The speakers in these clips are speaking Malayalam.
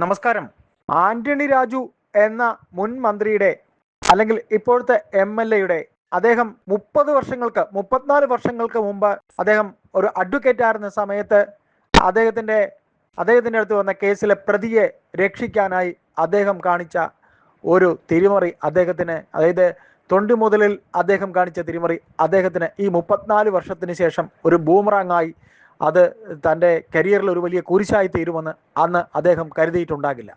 നമസ്കാരം. ആന്റണി രാജു എന്ന മുൻ മന്ത്രിയുടെ അല്ലെങ്കിൽ ഇപ്പോഴത്തെ എം എൽ എയുടെ അദ്ദേഹം മുപ്പത് വർഷങ്ങൾക്ക് മുപ്പത്തിനാല് വർഷങ്ങൾക്ക് മുമ്പ് അദ്ദേഹം ഒരു അഡ്വക്കേറ്റ് ആയിരുന്ന സമയത്ത് അദ്ദേഹത്തിന്റെ അദ്ദേഹത്തിന്റെ അടുത്ത് വന്ന കേസിലെ പ്രതിയെ രക്ഷിക്കാനായി അദ്ദേഹം കാണിച്ച ഒരു തിരിമറി അദ്ദേഹത്തിന് അതായത് തൊണ്ടി മുതലിൽ അദ്ദേഹം കാണിച്ച തിരിമറി അദ്ദേഹത്തിന് ഈ മുപ്പത്തിനാല് വർഷത്തിന് ശേഷം ഒരു ബൂമറാങ്ങായി അത് തന്റെ കരിയറിൽ ഒരു വലിയ കുരിശായി തീരുമെന്ന് അന്ന് അദ്ദേഹം കരുതിയിട്ടുണ്ടാകില്ല.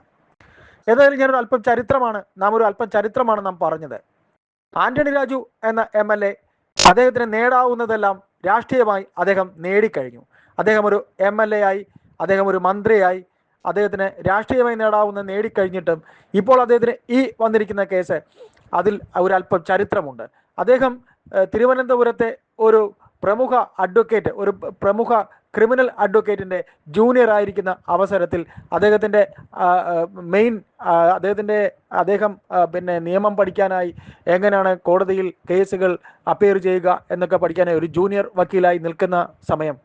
ഏതായാലും ഞാനൊരു അല്പം ചരിത്രമാണ് നാം ഒരു അല്പം ചരിത്രമാണ് നാം പറഞ്ഞത്. ആന്റണി രാജു എന്ന എം എൽ എ അദ്ദേഹത്തിന് നേടാവുന്നതെല്ലാം രാഷ്ട്രീയമായി അദ്ദേഹം നേടിക്കഴിഞ്ഞു. അദ്ദേഹം ഒരു എം എൽ എ ആയി അദ്ദേഹം ഒരു മന്ത്രിയായി അദ്ദേഹത്തിന് രാഷ്ട്രീയമായി നേടാവുന്ന നേടിക്കഴിഞ്ഞിട്ടും ഇപ്പോൾ അദ്ദേഹത്തിന് ഈ വന്നിരിക്കുന്ന കേസ് അതിൽ ഒരു അല്പം ചരിത്രമുണ്ട്. അദ്ദേഹം തിരുവനന്തപുരത്തെ ഒരു പ്രമുഖ അഡ്വക്കേറ്റ് ഒരു പ്രമുഖ ക്രിമിനൽ അഡ്വക്കേറ്റിന്റെ ജൂനിയർ ആയിരിക്കുന്ന അവസരത്തിൽ ആ, മെയിൻ അദ്ദേഹത്തിന്റെ അദ്ദേഹം പിന്നെ നിയമം പഠിക്കാനായി എങ്ങനെയാണ് കോടതിയിൽ കേസുകൾ അപ്പിയർ ചെയ്യുക എന്നൊക്കെ പഠിക്കാനായി ഒരു ജൂനിയർ വക്കീലായി നിൽക്കുന്ന സമയം.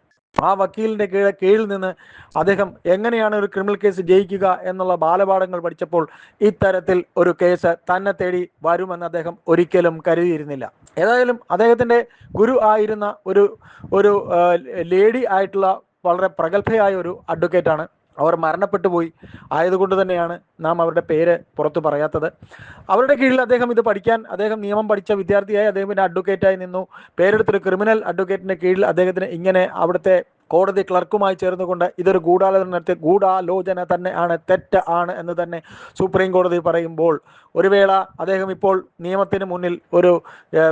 ആ വക്കീലിന്റെ കീഴ കീഴിൽ നിന്ന് അദ്ദേഹം എങ്ങനെയാണ് ഒരു ക്രിമിനൽ കേസ് ജയിക്കുക എന്നുള്ള ബാലപാഠങ്ങൾ പഠിച്ചപ്പോൾ ഇത്തരത്തിൽ ഒരു കേസ് തന്നെ തേടി വരുമെന്ന് അദ്ദേഹം ഒരിക്കലും കരുതിയിരുന്നില്ല. ഏതായാലും അദ്ദേഹത്തിന്റെ ഗുരു ആയിരുന്ന ഒരു ഒരു ലേഡി ആയിട്ടുള്ള വളരെ പ്രഗത്ഭയായ ഒരു അഡ്വക്കേറ്റാണ് അവർ മരണപ്പെട്ടു പോയി. ആയതുകൊണ്ട് തന്നെയാണ് നാം അവരുടെ പേര് പുറത്തു പറയാത്തത്. അവരുടെ കീഴിൽ അദ്ദേഹം ഇത് പഠിക്കാൻ അദ്ദേഹം നിയമം പഠിച്ച വിദ്യാർത്ഥിയായി അദ്ദേഹം പിന്നെ അഡ്വക്കേറ്റായി നിന്നു. പേരെടുത്തൊരു ക്രിമിനൽ അഡ്വക്കേറ്റിന്റെ കീഴിൽ അദ്ദേഹത്തിന് ഇങ്ങനെ അവിടുത്തെ കോടതി ക്ലർക്കുമായി ചേർന്നുകൊണ്ട് ഇതൊരു ഗൂഢാലോചന നടത്തി ഗൂഢാലോചന തന്നെ ആണ് തെറ്റ് ആണ് എന്ന് തന്നെ സുപ്രീം കോടതി പറയുമ്പോൾ ഒരു വേള അദ്ദേഹം ഇപ്പോൾ നിയമത്തിന് മുന്നിൽ ഒരു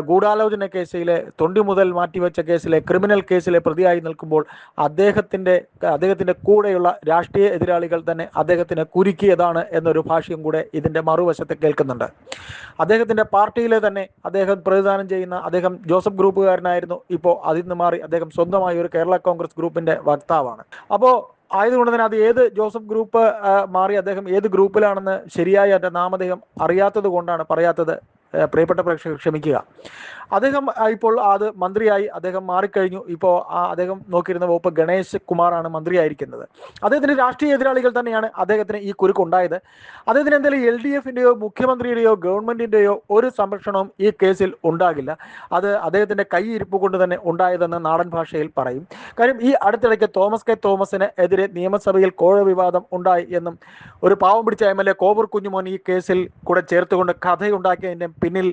ഗൂഢാലോചന കേസിലെ തൊണ്ടി മുതൽ മാറ്റിവെച്ച കേസിലെ ക്രിമിനൽ കേസിലെ പ്രതിയായി നിൽക്കുമ്പോൾ അദ്ദേഹത്തിന്റെ അദ്ദേഹത്തിന്റെ കൂടെയുള്ള രാഷ്ട്രീയ എതിരാളികൾ തന്നെ അദ്ദേഹത്തിന് കുരുക്കിയതാണ് എന്നൊരു ഭാഷ്യം കൂടെ ഇതിന്റെ മറുവശത്ത് കേൾക്കുന്നുണ്ട്. അദ്ദേഹത്തിന്റെ പാർട്ടിയിലെ തന്നെ അദ്ദേഹം പ്രതിദാനം ചെയ്യുന്ന അദ്ദേഹം ജോസഫ് ഗ്രൂപ്പുകാരനായിരുന്നു. ഇപ്പോൾ അതിൽ നിന്ന് മാറി അദ്ദേഹം സ്വന്തമായി ഒരു കേരള കോൺഗ്രസ് ഗ്രൂപ്പിന്റെ വക്താവാണ്. അപ്പോൾ ആയതുകൊണ്ട് തന്നെ അത് ഏത് ജോസഫ് ഗ്രൂപ്പ് മാറി അദ്ദേഹം ഏത് ഗ്രൂപ്പിലാണെന്ന് ശരിയായി അതിന്റെ നാമധേയം അറിയാത്തത് കൊണ്ടാണ് പറയാത്തത് പ്രിയപ്പെട്ട പ്രേക്ഷകർ ക്ഷമിക്കുക. അദ്ദേഹം ഇപ്പോൾ അത് മന്ത്രിയായി അദ്ദേഹം മാറിക്കഴിഞ്ഞു. ഇപ്പോൾ ആ അദ്ദേഹം നോക്കിയിരുന്ന വകുപ്പ് ഗണേശ് കുമാറാണ് മന്ത്രിയായിരിക്കുന്നത്. അദ്ദേഹത്തിന് രാഷ്ട്രീയ എതിരാളികൾ തന്നെയാണ് അദ്ദേഹത്തിന് ഈ കുരുക്കുണ്ടായത് അദ്ദേഹത്തിന് എന്തായാലും എൽ ഡി മുഖ്യമന്ത്രിയുടെയോ ഗവൺമെന്റിന്റെയോ ഒരു സംരക്ഷണവും ഈ കേസിൽ ഉണ്ടാകില്ല. അത് അദ്ദേഹത്തിന്റെ കൈയിരിപ്പ് കൊണ്ട് തന്നെ ഉണ്ടായതെന്ന് നാടൻ ഭാഷയിൽ പറയും. കാര്യം ഈ അടുത്തിടയ്ക്ക് തോമസ് കെ. തോമസിന് എതിരെ നിയമസഭയിൽ കോഴ വിവാദം ഉണ്ടായി എന്നും ഒരു പാവം പിടിച്ച M L A Kovoor Kunjumon ഈ കേസിൽ കൂടെ ചേർത്തുകൊണ്ട് കഥയുണ്ടാക്കിയതിന്റെ പിന്നിൽ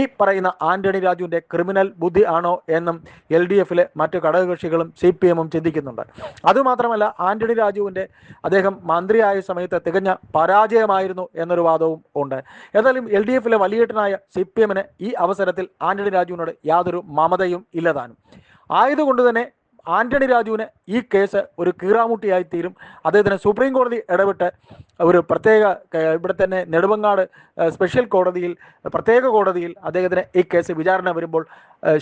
ഈ പറയുന്ന ആന്റണി രാജുവിന്റെ ക്രിമിനൽ ബുദ്ധി ആണോ എന്നും എൽ ഡി എഫിലെ മറ്റു ഘടകകക്ഷികളും സി പി എമ്മും ചിന്തിക്കുന്നുണ്ട്. അതുമാത്രമല്ല ആന്റണി രാജുവിന്റെ അദ്ദേഹം മന്ത്രിയായ സമയത്ത് തികഞ്ഞ പരാജയമായിരുന്നു എന്നൊരു വാദവും ഉണ്ട്. ഏതായാലും എൽ ഡി എഫിലെ വലിയേട്ടനായ സി പി എമ്മിന് ഈ അവസരത്തിൽ ആന്റണി രാജുവിനോട് യാതൊരു മമതയും ഇല്ലതാനും ആയതുകൊണ്ട് തന്നെ ആന്റണി രാജുവിന് ഈ കേസ് ഒരു കീറാമുട്ടിയായി തീരും അദ്ദേഹത്തിന് സുപ്രീം കോടതി ഇടപെട്ട് ഒരു പ്രത്യേക ഇവിടെ തന്നെ നെടുമങ്ങാട് സ്പെഷ്യൽ കോടതിയിൽ പ്രത്യേക കോടതിയിൽ അദ്ദേഹത്തിന് ഈ കേസ് വിചാരണ വരുമ്പോൾ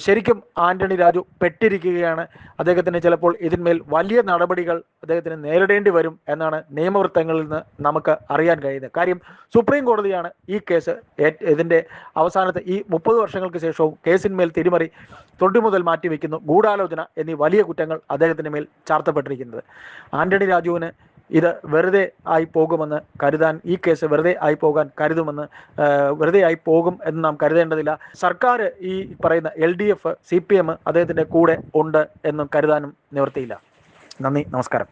ശരിക്കും ആന്റണി രാജു പെട്ടിരിക്കുകയാണ്. അദ്ദേഹത്തിന് ചിലപ്പോൾ ഇതിന്മേൽ വലിയ നടപടികൾ അദ്ദേഹത്തിന് നേരിടേണ്ടി വരും എന്നാണ് നിയമവൃത്തങ്ങളിൽ നിന്ന് നമുക്ക് അറിയാൻ കഴിയുന്നത്. കാര്യം സുപ്രീം കോടതിയാണ് ഈ കേസ് ഇതിന്റെ അവസാനത്തെ ഈ മുപ്പത് വർഷങ്ങൾക്ക് ശേഷവും കേസിന്മേൽ തിരിമറി തൊണ്ടി മുതൽ മാറ്റിവെക്കുന്നു. ഗൂഢാലോചന എന്നീ വലിയ കുറ്റങ്ങൾ അദ്ദേഹത്തിന് മേൽ ചാർത്തപ്പെട്ടിരിക്കുന്നത്. ആന്റണി രാജുവിന് ഇത് വെറുതെ ആയി പോകുമെന്ന് കരുതാൻ ഈ കേസ് വെറുതെ ആയി പോകാൻ കരുതുമെന്ന് വെറുതെ ആയി പോകും എന്ന് നാം കരുതേണ്ടതില്ല. സർക്കാർ ഈ പറയുന്ന L D F C P M അദ്ദേഹത്തിന്റെ കൂടെ ഉണ്ട് എന്നും കരുതാനും നിവർത്തിയില്ല നന്ദി നമസ്കാരം.